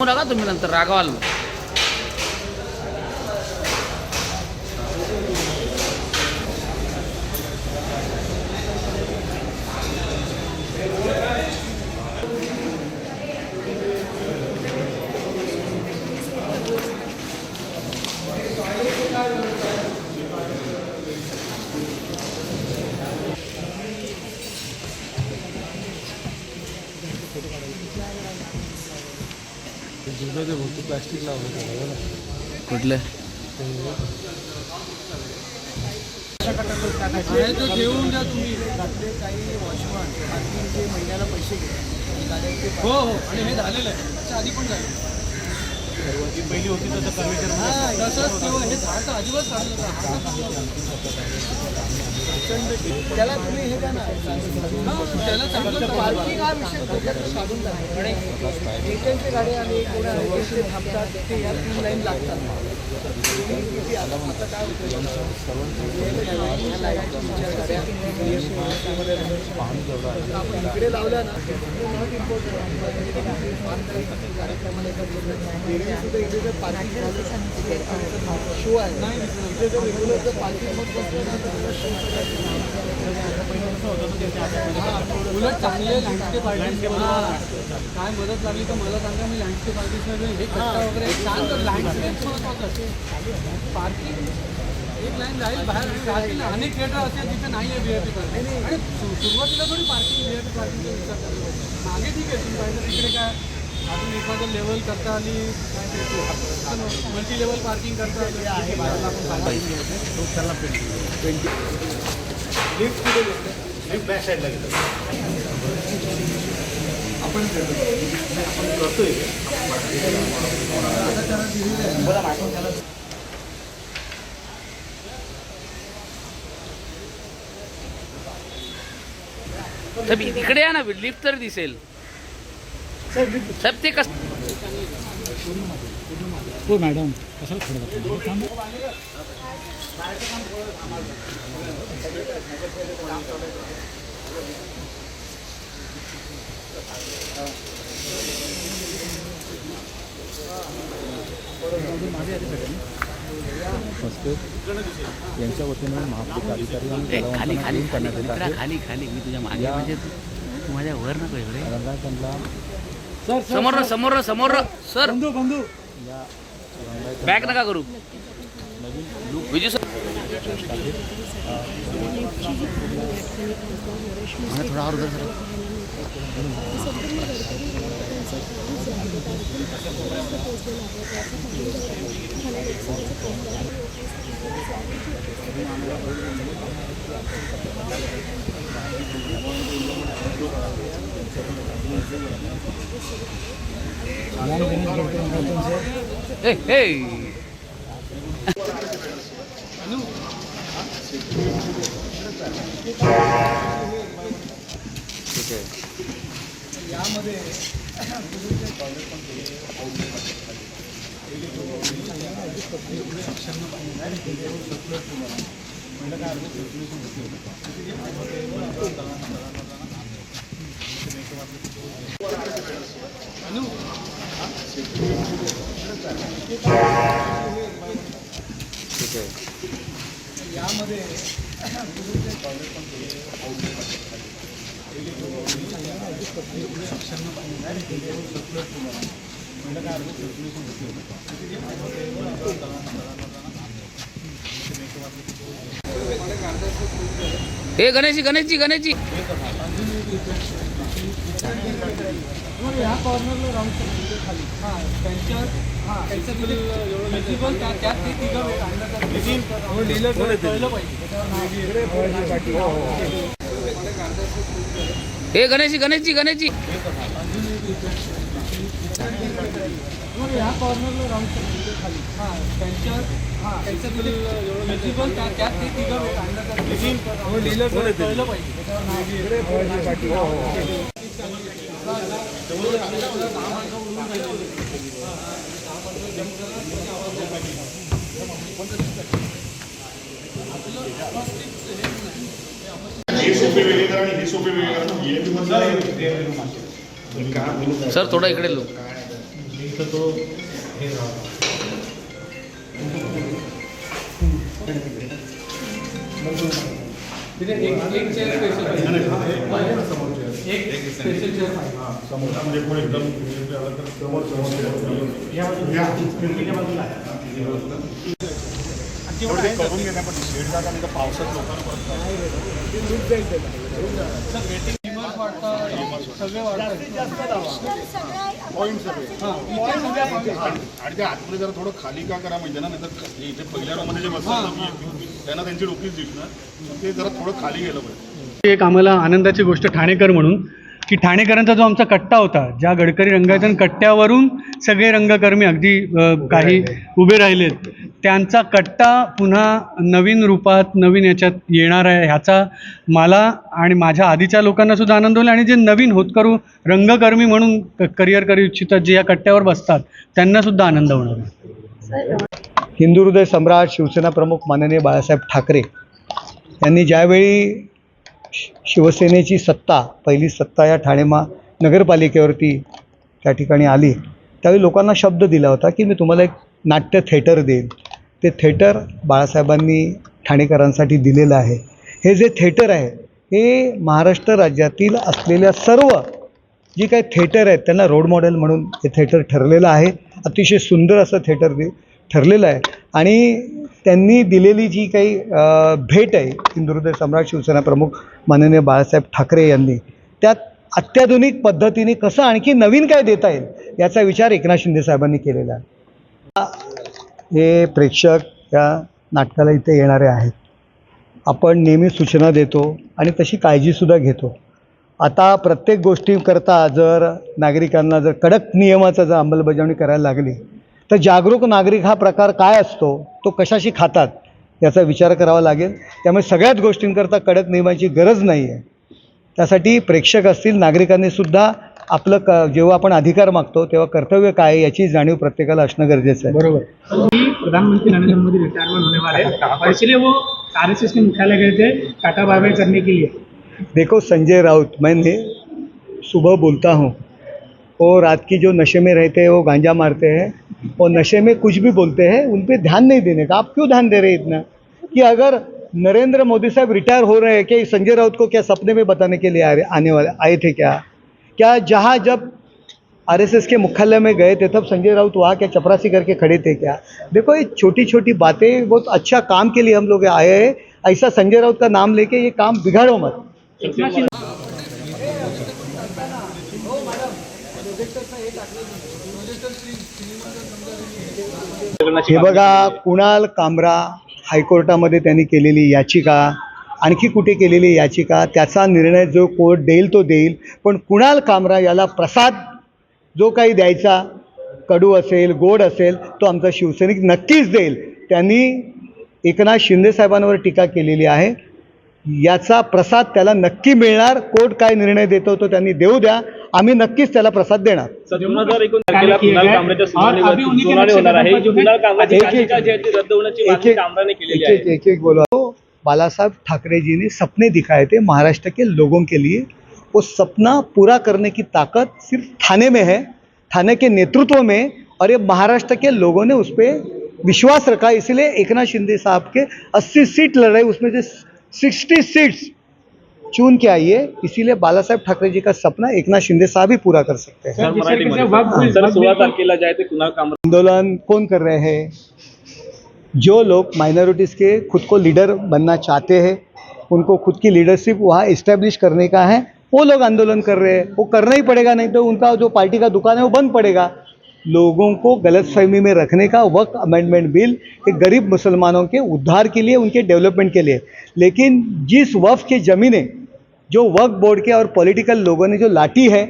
नका तुम्ही नंतर रागवाल दुधाचे भरपूर प्लास्टिक लावलं त्याला. कुठले? ठेवून द्या तुम्ही. काही वॉचमन जे महिन्याला पैसे घेतात हो हो. आणि हे झालेलं आहे. त्याच्या आधी पण झालं पहिली होती तसं. त्याला तुम्ही हे द्या ना. त्याला चांगलं पार्किंग हा विषय डोक्यात काढून. आणि एजंटची गाडी आणि कोणा एजंटचे थांबतात ते या तीन लाईन लागतात. तुम्ही किती आता इकडे लावल्या ना शो आहे जर रेग्युलर जर पार्किंग बसलं ना तर उलट चांगले लँडस्केप काय मदत लागली तर मला सांगा मी लँडस्केप आर्टिस्ट हे कट्टा वगैरे छान लँडस्केप महत्वाचं पार्किंग एक लाईन जाईल बाहेर राहतील अनेक थिएटर असे जिथे नाही आहे व्हीआयपी पार्किंग आणि सु- सुरुवातीला थोडी पार्किंग व्हीआयपी पार्किंगचा विचार करायला. मागे ठीक आहे तुम्ही पाहिजे तिकडे काय अजून एखादं लेवल करता आली मल्टी लेवल पार्किंग करता आली ठीक आहे, बाहेरला आपण साहेब इकडे या ना लिफ्ट तर दिसेल. साहेब ते कस हो मॅडम कशाला खडं यांच्या वतीने अधिकारी आणि खाली करण्यात येत मित्रा, आहे. खाली खाली. मी तुझ्या मागे म्हणजे तू माझ्या वर नको एवढे रंगा त्यांना सर समोर ना, समोर ना, समोर ना. सर. बंधू बंधू. बॅक नका करू. विजू सर. मला थोडा और उधर सर ए ठीक आहे ठीक आहे हे गणेशजी गणेशजी गणेशजी. ह्या कॉर्नरला राहू शकतो. खाली हां त्यांच्या हां गणेशजी गणेशजी गणेशजी. हां त्यांच्या हां पाहिजे. सर थोडा इकडे लोक. तो एक एक चेअर स्पेशल एक स्पेशल चेअर पाहिजे. म्हणजे कोण एकदम आलं तर समोर समोर करून घेण्या पण शेड जागा नाही तर पावसात लोकांना सगळे पॉईंट सगळे. आणि ते आतमध्ये जरा थोडं खाली का करा म्हणजे ना नाही तर इथे पहिल्या रूममध्ये जे बसतात त्यांना त्यांची डोकीच दिसणार. ते जरा थोडं खाली गेलं पाहिजे. एक आम्हाला आनंदाची गोष्ट ठाणेकर म्हणून की ठाणेकरांचा जो आमचा कट्टा होता ज्या गडकरी रंगायचा कट्ट्यावरून सगळे रंगकर्मी अगदी काही उभे राहिलेत. त्यांचा कट्टा पुन्हा नवीन रूपात नवीन याच्यात येणार आहे ह्याचा मला आणि माझ्या आधीच्या लोकांना सुद्धा आनंद होईल. आणि जे नवीन होतकरू रंगकर्मी म्हणून करिअर करू इच्छितात जे या कट्ट्यावर बसतात त्यांना सुद्धा आनंद होणार आहे. हिंदू हृदय सम्राट शिवसेना प्रमुख माननीय बाळासाहेब ठाकरे यांनी ज्यावेळी शिवसेनेची सत्ता पहिली सत्ता या ठाणे मा नगरपालिकेवरती त्या ठिकाणी आली. त्यावेळी लोकांना शब्द दिला होता की मी तुम्हाला एक नाट्य थेटर देईन. ते थेटर बाळासाहेबांनी ठाणेकरांसाठी दिलेलं आहे. हे जे थेटर आहे हे महाराष्ट्र राज्यातील असलेल्या सर्व जी काही थेटर आहेत त्यांना रोड मॉडेल म्हणून हे थेटर ठरलेलं आहे. अतिशय सुंदर असं थेटर दे ठरलेलं आहे. आणि त्यांनी दिलेली जी काही भेट आहे हिंदुहृदय सम्राट शिवसेना प्रमुख माननीय बाळासाहेब ठाकरे यांनी त्यात अत्याधुनिक पद्धतीने कसं आणखी नवीन काय देता येईल याचा विचार एकनाथ शिंदे साहेबांनी केलेला आहे. हे प्रेक्षक या नाटकाला इथे येणारे आहेत. आपण नेहमी सूचना देतो आणि तशी काळजीसुद्धा घेतो. आता प्रत्येक गोष्टीकरता जर नागरिकांना जर कडक नियमाचा जर अंमलबजावणी करायला लागली तर जागरूक नागरिक हा प्रकार काय असतो तो कशाशी खातात याचा विचार करावा लागेल. त्यामुळे सगळ्याच गोष्टींकरता कडक नियमाची गरज नाही आहे त्यासाठी प्रेक्षक असतील नागरिकांनी सुद्धा आपलं क जेव्हा आपण अधिकार मागतो तेव्हा कर्तव्य काय याची जाणीव प्रत्येकाला असणं गरजेचं आहे. बरोबर. प्रधानमंत्री नरेंद्र मोदी रिटायरमेंट होने वाले और इसलिए वो आर एस एस के मुख्यालय गए थे टाटा बाय बाय करने के लिए. देखो संजय राउत मैंने सुबह बोलता हूँ वो रात की जो नशे में रहते हैं, वो गांजा मारते हैं और नशे में कुछ भी बोलते हैं, उन पर ध्यान नहीं देने का। आप क्यों ध्यान दे रहे इतना? कि अगर नरेंद्र मोदी साहब रिटायर हो रहे हैं, क्या संजय राउत को क्या सपने में बताने के लिए आ रहे, आने वाले, आए थे क्या? क्या जहाँ जब आरएसएस के मुख्यालय में गए थे, तब संजय राउत वहाँ क्या चपरासी करके खड़े थे क्या? देखो, ये छोटी छोटी बातें, बहुत अच्छा काम के लिए हम लोग आए हैं। ऐसा संजय राउत का नाम लेके ये काम बिगाड़ो मत। हे बघा कुणाल कामरा हायकोर्टामध्ये त्यांनी केलेली याचिका आणखी कुठे केलेली याचिका त्याचा निर्णय जो कोर्ट देईल तो देईल पण कुणाल कामरा याला प्रसाद जो काही द्यायचा कडू असेल गोड असेल तो आमचा शिवसैनिक नक्कीच देईल. त्यांनी एकनाथ शिंदे साहेबांवर टीका केलेली आहे. याचा प्रसाद त्याला नक्की मिळणार कोर्ट काय निर्णय देतो तो त्यांनी देऊ द्या आम्ही नक्कीच त्याला प्रसाद देणार. एक- एक- याचिका जी आहे. ती रद्द होण्याची एक मागणी एक कामराने केलेली एक एक आहे. एक एक बोला. तो बाला साहब ठाकरे जी ने सपने दिखाए थे महाराष्ट्र के लोगों के लिए. वो सपना पूरा करने की ताकत सिर्फ थाने में है थाने के नेतृत्व में और ये महाराष्ट्र के लोगों ने उस पर विश्वास रखा इसलिए एकनाथ शिंदे साहब के 80 सीट लड़े उसमें से 60 सीट्स। चुन के आइए। इसीलिए बाला साहेब ठाकरे जी का सपना एकनाथ शिंदे साहब ही पूरा कर सकते हैं। तारखेला ते कामरा आंदोलन कौन कर रहे हैं? जो लोग माइनॉरिटीज़ के खुद को लीडर बनना चाहते हैं उनको खुद की लीडरशिप वहाँ इस्टेब्लिश करने का है वो लोग आंदोलन कर रहे हैं। वो करना ही पड़ेगा नहीं तो उनका जो पार्टी का दुकान है वो बंद पड़ेगा। लोगों को गलतफहमी में रखने का वक्त अमेंडमेंट बिल एक गरीब मुसलमानों के उद्धार के लिए उनके डेवलपमेंट के लिए। लेकिन जिस वफ की ज़मीनें जो वक्फ बोर्ड के और पॉलिटिकल लोगों ने जो लाठी है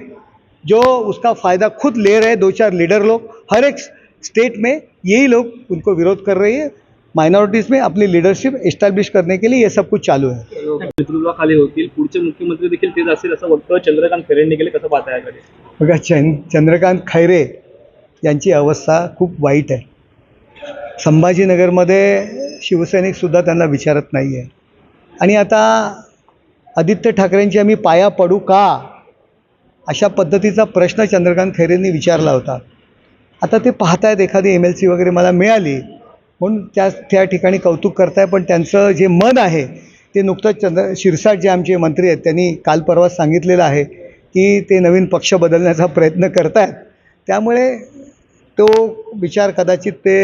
जो उसका फ़ायदा खुद ले रहे दो चार लीडर लोग हर एक स्टेट में यही लोग उनको विरोध कर रही है। माइनॉरिटीज़ में अपनी लीडरशिप इस्टॅब्लिश करने के लिए ये सब कुछ चालू है। नेतृत्वाखाली होतील पुढचे मुख्यमंत्री देखील तेच असेल असं वक्तव्य चंद्रकांत केले कसं बघा चंद्रकांत खैरे यांची अवस्था खूप वाईट आहे. संभाजीनगरमध्ये शिवसैनिकसुद्धा त्यांना विचारत नाही आहे आणि आता आदित्य ठाकरेंची आम्ही पाया पडू का? अशा पद्धतीचा प्रश्न चंद्रकांत खैरेंनी विचारला होता. आता ते पाहतायत एखादी एम एल सी वगैरे मला मिळाली म्हणून त्या त्या ठिकाणी कौतुक करताय पण त्यांचं जे मन आहे ते नुकतंच चंद्र शिरसाट जे आमचे मंत्री आहेत त्यांनी काल परवा सांगितलेलं आहे की ते नवीन पक्ष बदलण्याचा प्रयत्न करतायत. त्यामुळे तो विचार कदाचित ते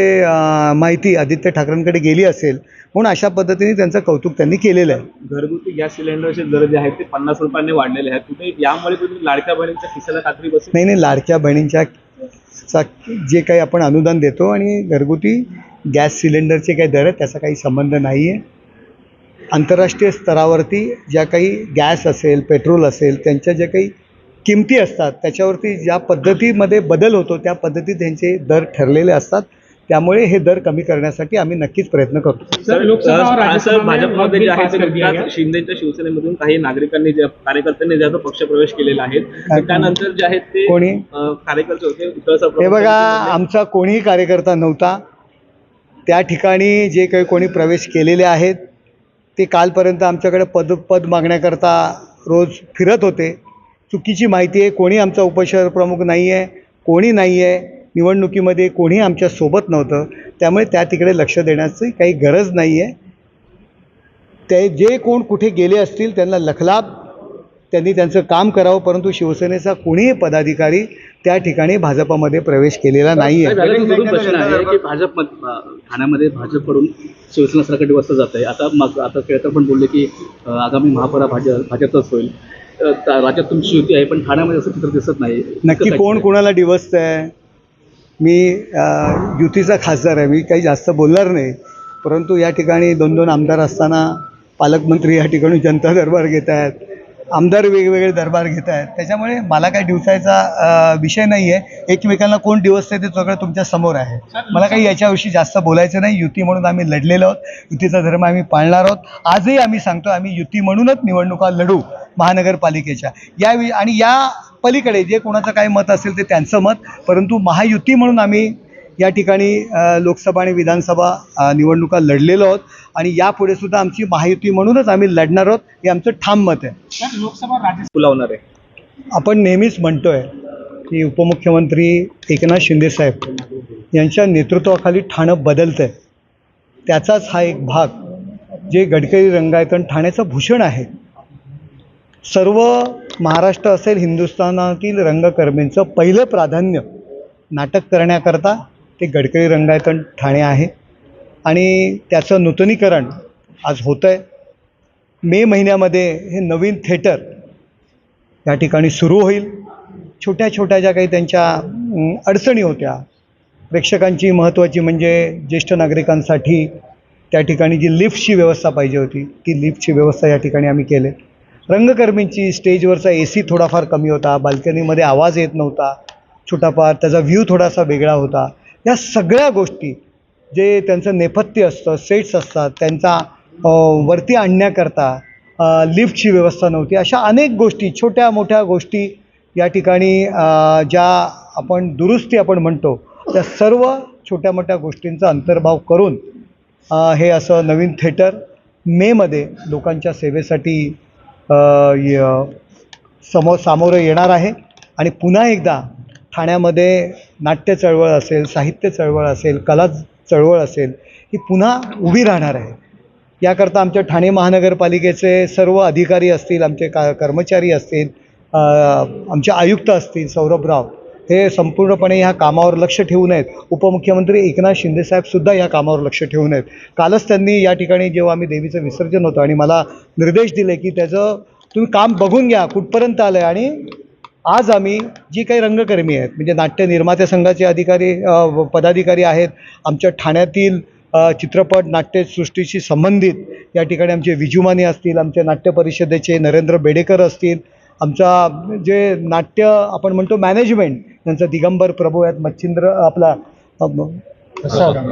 माहिती आदित्य ठाकरेंकडे गेली असेल म्हणून अशा पद्धतीने त्यांचं कौतुक त्यांनी केलेलं आहे. घरगुती गॅस सिलेंडरचे दर जे आहेत ते पन्नास रुपयांनी वाढलेले आहेत. कुठे यामुळे कुठे लाडक्या बहिणीच्या खिशाला कात्री बसेल नाही नाही लाडक्या बहिणींच्या चा जे काही आपण अनुदान देतो आणि घरगुती गॅस सिलेंडरचे काही दर आहेत त्याचा काही संबंध नाही आहे आंतरराष्ट्रीय स्तरावरती ज्या काही गॅस असेल पेट्रोल असेल त्यांच्या ज्या काही किमती असतात त्याच्यावरती ज्या पद्धतीमध्ये बदल होतो त्या पद्धतीत त्यांचे दर ठरलेले असतात. त्यामुळे हे दर कमी करण्यासाठी आम्ही नक्कीच प्रयत्न करतो. शिंदेच्या शिवसेनेमधून काही नागरिकांनी कार्यकर्त्यांनी ज्याचा पक्षप्रवेश केलेला आहे? त्यानंतर जे आहेत ते कोणी? कार्यकर्ते होते हे बघा आमचा कोणीही कार्यकर्ता नव्हता. त्या ठिकाणी जे काही कोणी प्रवेश केलेले आहेत ते कालपर्यंत आमच्याकडे पद पद मागण्याकरता रोज फिरत होते. चुकीची माहिती आहे कोणी आमचा उपशहर प्रमुख नाही आहे कोणी नाही आहे निवडणुकीमध्ये कोणी आमच्यासोबत नव्हतं त्यामुळे त्या तिकडे लक्ष देण्याची काही गरज नाही आहे ते जे कोण कुठे गेले असतील त्यांना लखलाभ त्यांनी त्यांचं काम करावं परंतु शिवसेनेचा कोणीही पदाधिकारी त्या ठिकाणी भाजपमध्ये प्रवेश केलेला नाही आहे प्रश्न आहे की भाजप ठाण्यामध्ये भाजपकडून शिवसेना सरकारची जात आहे आता मग आता केळकर पण बोलले की आगामी महापौरा भाजप भाजपचाच होईल. राज्यात तुमची युती आहे पण ठाण्यामध्ये असं चित्र दिसत नाही. नक्की कोण कोणाला डिवसतं आहे मी युतीचा खासदार आहे. मी काही जास्त बोलणार नाही. परंतु या ठिकाणी दोन दोन आमदार असताना पालकमंत्री या ठिकाणी जनता दरबार घेत आहेत आमदार वेगवेगळे दरबार घेत आहेत त्याच्यामुळे मला काही दिवसाचा अ, विषय नाही आहे एकमेकांना कोण दिवसतं ते सगळं तुमच्यासमोर आहे. मला काही याच्याविषयी जास्त बोलायचं नाही. युती म्हणून आम्ही लढलेलो आहोत. युतीचा धर्म आम्ही पाळणार आहोत. आजही आम्ही सांगतो आम्ही युती म्हणूनच निवडणुका लढू. महानगरपालिकेच्या. यावेळी आणि या पलीकडे जे कोणाचं काय मत असेल ते त्यांचं मत. परंतु महायुती म्हणून आम्ही या ठिकाणी लोकसभा आणि विधानसभा निवडणुका लढलेलो आहोत. आणि यापुढे सुद्धा आमची महायुती म्हणूनच आम्ही लढणार आहोत हे आमचं ठाम मत आहे. सर लोकसभा राज्यसभा फुलावणार आहे. आपण नेहमीच म्हणतो आहे की उपमुख्यमंत्री एकनाथ शिंदेसाहेब यांच्या नेतृत्वाखाली ठाणं बदलतं आहे त्याचाच हा एक भाग जे गडकरी रंगायतन ठाण्याचं भूषण आहे. सर्व महाराष्ट्र असेल हिंदुस्थानातील रंगकर्मींचं पहिलं प्राधान्य नाटक करण्याकरता ते गडकरी रंगायतन ठाणे आहे. आणि त्याचं नूतनीकरण आज होतं आहे मे महिन्यामध्ये हे नवीन थिएटर या ठिकाणी सुरू होईल. छोट्या छोट्या ज्या काही त्यांच्या अडचणी होत्या प्रेक्षकांची महत्त्वाची म्हणजे ज्येष्ठ नागरिकांसाठी त्या ठिकाणी जी लिफ्टची व्यवस्था पाहिजे होती ती लिफ्टची व्यवस्था या ठिकाणी आम्ही केले. रंगकर्मींची स्टेजवरचा ए सी थोडाफार कमी होता बाल्कनीमध्ये आवाज येत नव्हता छोटाफार त्याचा व्ह्यू थोडासा वेगळा होता. या सगळ्या गोष्टी जे त्यांचं नेपथ्य असतं सेट्स असतात त्यांचा वरती आणण्याकरता लिफ्टची व्यवस्था नव्हती. अशा अनेक गोष्टी छोट्या मोठ्या गोष्टी या ठिकाणी ज्या आपण दुरुस्ती आपण म्हणतो त्या सर्व छोट्या मोठ्या गोष्टींचा अंतर्भाव करून हे असं नवीन थिएटर मेमध्ये लोकांच्या सेवेसाठी समोर सामोरं येणार आहे. आणि पुन्हा एकदा ठाण्यामध्ये नाट्य चळवळ असेल साहित्य चळवळ असेल कला चळवळ असेल ही पुन्हा उभी राहणार आहे. याकरता आमच्या ठाणे महानगरपालिकेचे सर्व अधिकारी असतील आमचे का कर्मचारी असतील आमचे आयुक्त असतील सौरभराव हे संपूर्णपणे ह्या कामावर लक्ष ठेवून आहेत उपमुख्यमंत्री एकनाथ शिंदेसाहेबसुद्धा या कामावर लक्ष ठेवून आहेत कालच त्यांनी या ठिकाणी जेव्हा आम्ही देवीचं विसर्जन होतं आणि मला निर्देश दिले की त्याचं तुम्ही काम बघून घ्या कुठपर्यंत आलं आहे आणि आज आम्ही जी काही रंगकर्मी आहेत म्हणजे नाट्य निर्माते संघाचे अधिकारी पदाधिकारी आहेत आमच्या ठाण्यातील चित्रपट नाट्यसृष्टीशी संबंधित या ठिकाणी आमचे विजुमाने असतील आमच्या नाट्य परिषदेचे नरेंद्र बेडेकर असतील आमचा जे नाट्य आपण म्हणतो मॅनेजमेंट त्यांचं दिगंबर प्रभू आहेत. मच्छिंद्र आपला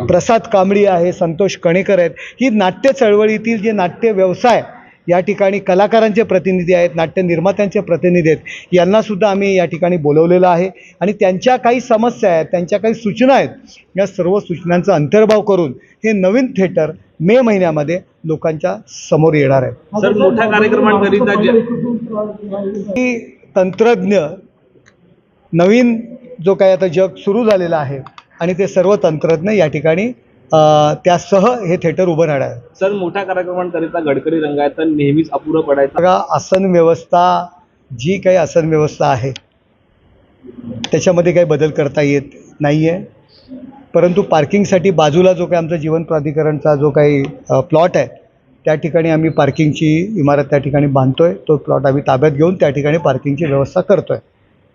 प्रसाद कांबळी. आहे संतोष कणेकर आहेत. ही नाट्य चळवळीतील जे नाट्य व्यवसाय या ठिकाणी कलाकारांचे प्रतिनिधी आहेत नाट्य निर्मात्यांचे प्रतिनिधी आहेत यांनासुद्धा आम्ही या ठिकाणी बोलवलेलं आहे. आणि त्यांच्या काही समस्या आहेत त्यांच्या काही सूचना आहेत या सर्व सूचनांचा अंतर्भाव करून हे नवीन थिएटर मे महिन्यामध्ये लोकांच्या समोर येणार आहे. सर मोठ्या कार्यक्रमांकरिता तंत्रज्ञ नवीन जो काही आता जग सुरू झालेलं आहे आणि ते सर्व तंत्रज्ञ या ठिकाणी त्यासह हे थिएटर उभं राहणार. आहे सर मोठ्या कार्यक्रमांकरिता गडकरी रंगायतन नेहमीच अपुरं पडायचं. बघा आसन व्यवस्था जी काही आसन व्यवस्था आहे त्याच्यामध्ये काही बदल करता येत नाही आहे परंतु पार्किंगसाठी बाजूला जो काही आमचा जीवन प्राधिकरणचा जो काही प्लॉट आहे त्या ठिकाणी आम्ही पार्किंगची इमारत त्या ठिकाणी बांधतोय. तो प्लॉट आम्ही ताब्यात घेऊन त्या ठिकाणी पार्किंगची व्यवस्था करतोय.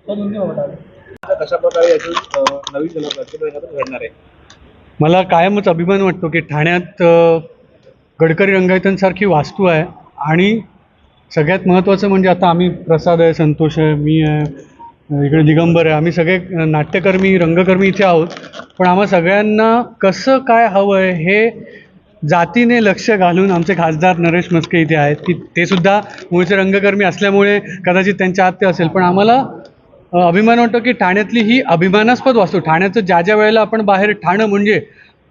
कशा प्रकारे याचं अं, नवीन गडकरी रंगायतन घडणार आहे? मला कायमच अभिमान वाटतो की ठाण्यात गडकरी रंगायतनसारखी वास्तू आहे आणि सगळ्यात महत्त्वाचं म्हणजे आता आम्ही प्रसाद आहे संतोष आहे मी आहे इकडे दिगंबर आहे. आम्ही सगळे नाट्यकर्मी रंगकर्मी इथे आहोत. पण आम्हा सगळ्यांना कसं काय हवं आहे हे जातीने लक्ष घालून आमचे खासदार नरेश मस्के इथे आहेत. की ते सुद्धा मूळचे रंगकर्मी असल्यामुळे कदाचित त्यांच्या ते असेल. पण आम्हाला अभिमान वाटतो की ठाण्यातली ही अभिमानास्पद वास्तू ठाण्याचं ज्या ज्या वेळेला आपण बाहेर ठाणं म्हणजे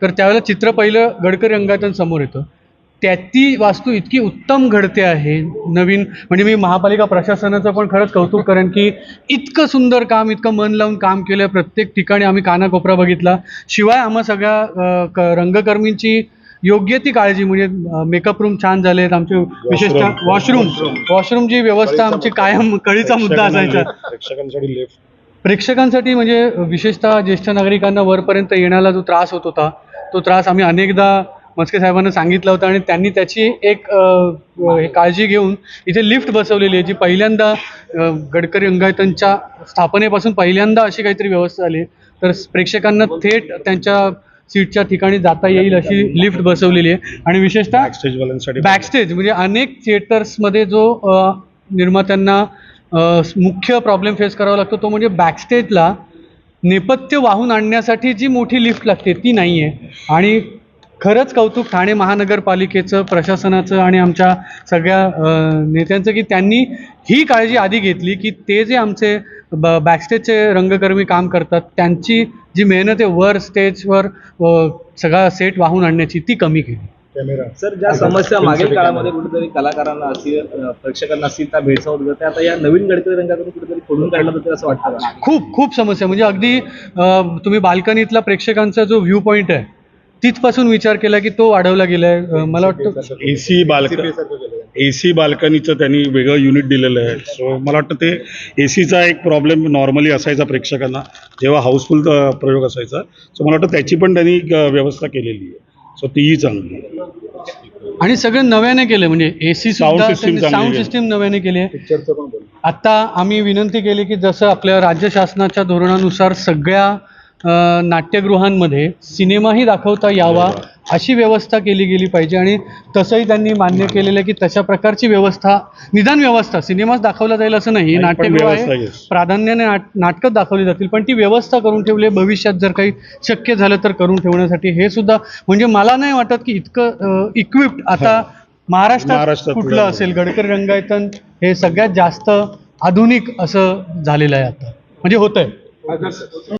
तर त्यावेळेला चित्र पहिलं गडकरी रंगातून समोर येतं. त्या ती वास्तू इतकी उत्तम घडते आहे नवीन म्हणजे मी महापालिका प्रशासनाचं पण खरंच कौतुक करेन की इतकं सुंदर काम इतकं मन लावून काम केलं प्रत्येक ठिकाणी आम्ही कानाकोपरा बघितला. शिवाय आम्हा सगळ्या क रंगकर्मींची योग्य ती काळजी म्हणजे मेकअप रूम छान झालेत आमचे विशेषतः वॉशरूम वॉशरूमची व्यवस्था आमची कायम कळीचा मुद्दा असायचा. प्रेक्षकांसाठी लेफ्ट प्रेक्षकांसाठी म्हणजे विशेषतः ज्येष्ठ नागरिकांना वरपर्यंत येण्याला जो त्रास होत होता तो त्रास आम्ही अनेकदा मस्के साहेबांना सांगितलं होतं आणि त्यांनी त्याची एक हे काळजी घेऊन इथे लिफ्ट बसवलेली आहे जी पहिल्यांदा गडकरी अंगायतनच्या स्थापनेपासून पहिल्यांदा अशी काहीतरी व्यवस्था झाली. तर प्रेक्षकांना थेट त्यांच्या सीटच्या ठिकाणी जाता येईल अशी लिफ्ट बसवलेली आहे. आणि विशेषतः स्टेजवाल्यांसाठी बॅकस्टेज म्हणजे अनेक थिएटर्समध्ये जो निर्मात्यांना मुख्य प्रॉब्लेम फेस करावा लागतो तो म्हणजे बॅकस्टेजला नेपथ्य वाहून आणण्यासाठी जी मोठी लिफ्ट लागते ती नाही आहे आणि खरंच कौतुक ठाणे महानगरपालिकेचं प्रशासनाचं आणि आमच्या सगळ्या नेत्यांचं की त्यांनी ही काळजी आधी घेतली की ते जे आमचे ब बॅकस्टेजचे रंगकर्मी काम करतात त्यांची जी मेहनत आहे वर स्टेजवर सगळा सेट वाहून आणण्याची ती कमी केली. सर ज्या समस्या मागील काळामध्ये कुठेतरी कलाकारांना असतील प्रेक्षकांना असतील त्या भेडसावत होत्या त्या आता या नवीन गडकरी रंगातून कुठेतरी खोडून काढलं जातील असं वाटतं खूप खूप समस्या. म्हणजे अगदी तुम्ही बाल्कनीतला प्रेक्षकांचा जो व्ह्यू पॉईंट आहे तिथपासून विचार केला की तो वाढवला गेलाय. मला वाटतं एसी बाल्कनी एसी बाल्कनीचं त्यांनी वेगळं युनिट दिलेलं आहे. सो मला वाटतं ते एसीचा एक प्रॉब्लेम नॉर्मली असायचा प्रेक्षकांना. जेव्हा हाऊसफुल प्रयोग असायचा. सो मला वाटतं त्याची पण त्यांनी व्यवस्था केलेली आहे. सो तीही चांगली आहे. आणि सगळं नव्याने केलं. म्हणजे एसी system चांगली साऊंड. सिस्टीम नव्याने केली आहे. आता आम्ही विनंती केली की जसं आपल्या राज्य शासनाच्या धोरणानुसार सगळ्या नाट्यगृहांमध्ये सिनेमाही दाखवता यावा अशी व्यवस्था केली गेली पाहिजे आणि तसंही त्यांनी मान्य केलेलं आहे की तशा प्रकारची व्यवस्था निदान व्यवस्था सिनेमाच दाखवला जाईल असं नाही. नाट्यगृह. प्राधान्याने नाट नाटकं दाखवली जातील पण ती व्यवस्था करून ठेवली. भविष्यात जर काही शक्य झालं तर करून ठेवण्यासाठी. हे सुद्धा म्हणजे मला नाही वाटत की इतकं इक्विप्ड आता महाराष्ट्रात महाराष्ट्रात कुठलं. असेल? गडकरी रंगायतन हे सगळ्यात जास्त आधुनिक असं झालेलं आहे आता. म्हणजे होतंय.